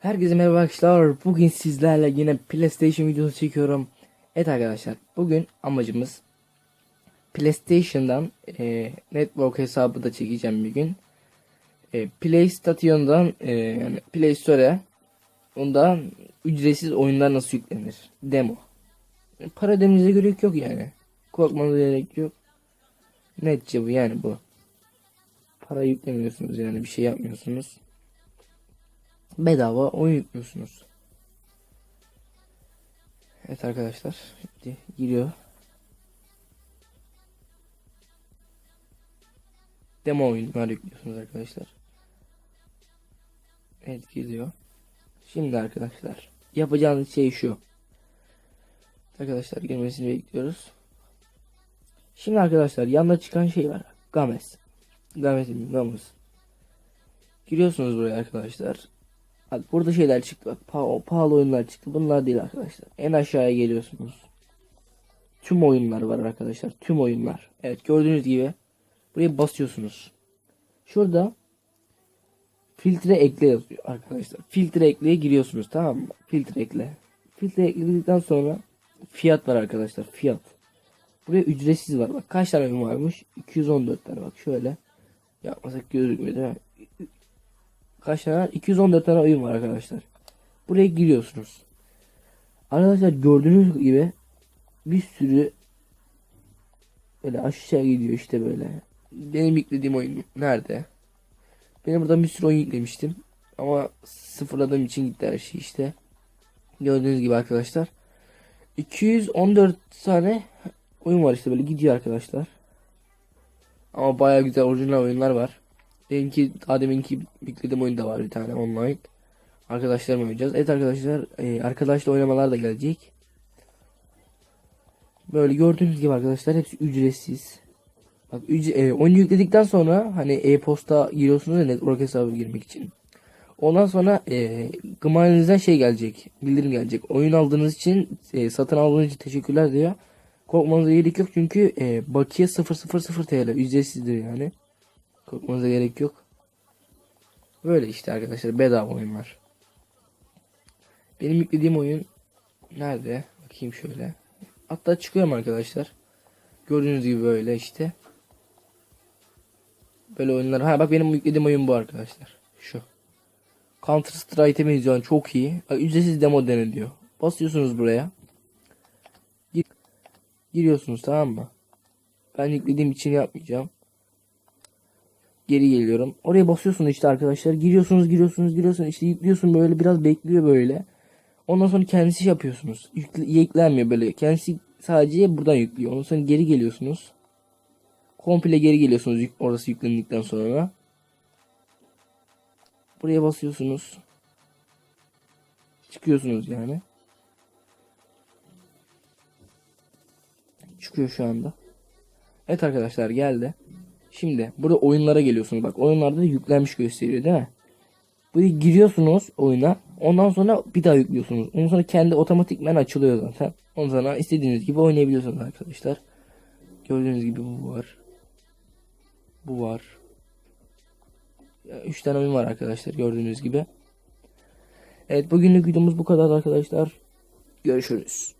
Herkese merhaba arkadaşlar. Bugün sizlerle yine PlayStation videosu çekiyorum. Evet arkadaşlar. Bugün amacımız PlayStation'dan e, network hesabı da çekeceğim bir gün. E, PlayStation'dan e, yani Play Store'a ondan ücretsiz oyunlar nasıl yüklenir? Demo. E, Para ödemenize gerek yok yani. Korkmanıza gerek yok. Netçe bu yani bu. Para yüklemiyorsunuz yani bir şey yapmıyorsunuz bedava oyun yüklüyorsunuz. Evet arkadaşlar. Şimdi giriyor. Demo oyunlar yüklüyorsunuz arkadaşlar. Evet geliyor. Şimdi arkadaşlar yapacağınız şey şu. Arkadaşlar girmesini bekliyoruz. Şimdi arkadaşlar yanında çıkan şey var. Games. Games'in Games. Giriyorsunuz buraya arkadaşlar. Bak burada şeyler çıktı bak. Pahalı, pahalı oyunlar çıktı. Bunlar değil arkadaşlar. En aşağıya geliyorsunuz. Tüm oyunlar var arkadaşlar. Tüm oyunlar. Evet gördüğünüz gibi buraya basıyorsunuz. Şurada filtre ekle yazıyor arkadaşlar. Filtre ekleye giriyorsunuz tamam mı? Filtre ekle. Filtre ekledikten sonra fiyat var arkadaşlar fiyat. Buraya ücretsiz var. Bak kaç tane oyun varmış? 214 tane. Bak şöyle yapmasak gözükmüyor değil mi kaç tane? 214 tane oyun var arkadaşlar. Buraya giriyorsunuz. Arkadaşlar gördüğünüz gibi bir sürü böyle aşağı gidiyor işte böyle. Benim yüklediğim oyun nerede? Benim burada bir sürü oyun yüklemiştim. Ama sıfırladığım için gitti her şey işte. Gördüğünüz gibi arkadaşlar. 214 tane oyun var işte böyle gidiyor arkadaşlar. Ama baya güzel orijinal oyunlar var. Benimki daha deminki yüklediğim oyun da var bir tane online. Arkadaşlarımla oynayacağız. Evet arkadaşlar e, arkadaşla oynamalar da gelecek. Böyle gördüğünüz gibi arkadaşlar hepsi ücretsiz. Bak ücre e, oyunu yükledikten sonra hani e-posta giriyorsunuz ya network hesabı girmek için. Ondan sonra e, gmail'inizden şey gelecek. Bildirim gelecek. Oyun aldığınız için e, satın aldığınız için teşekkürler diyor. Korkmanıza gerek yok çünkü e, bakiye 000 TL ücretsizdir yani. Korkmanıza gerek yok. Böyle işte arkadaşlar bedava oyunlar. Benim yüklediğim oyun nerede? Bakayım şöyle. Hatta çıkıyorum arkadaşlar. Gördüğünüz gibi böyle işte. Böyle oyunlar. Ha bak benim yüklediğim oyun bu arkadaşlar. Şu. Counter Strike'e benziyor. Çok iyi. Ücretsiz demo deniliyor. Basıyorsunuz buraya. Gir Giriyorsunuz tamam mı? Ben yüklediğim için yapmayacağım geri geliyorum. Oraya basıyorsunuz işte arkadaşlar. Giriyorsunuz giriyorsunuz giriyorsunuz. işte yüklüyorsun böyle biraz bekliyor böyle. Ondan sonra kendisi yapıyorsunuz. Yükle, yüklenmiyor böyle. Kendisi sadece buradan yüklüyor. Ondan sonra geri geliyorsunuz. Komple geri geliyorsunuz yük, orası yüklendikten sonra. Buraya basıyorsunuz. Çıkıyorsunuz yani. Çıkıyor şu anda. Evet arkadaşlar geldi. Şimdi burada oyunlara geliyorsunuz. Bak oyunlarda da yüklenmiş gösteriyor değil mi? Buraya giriyorsunuz oyuna. Ondan sonra bir daha yüklüyorsunuz. Ondan sonra kendi otomatikmen açılıyor zaten. Ondan sonra istediğiniz gibi oynayabiliyorsunuz arkadaşlar. Gördüğünüz gibi bu var. Bu var. 3 tane oyun var arkadaşlar gördüğünüz gibi. Evet bugünlük videomuz bu kadar arkadaşlar. Görüşürüz.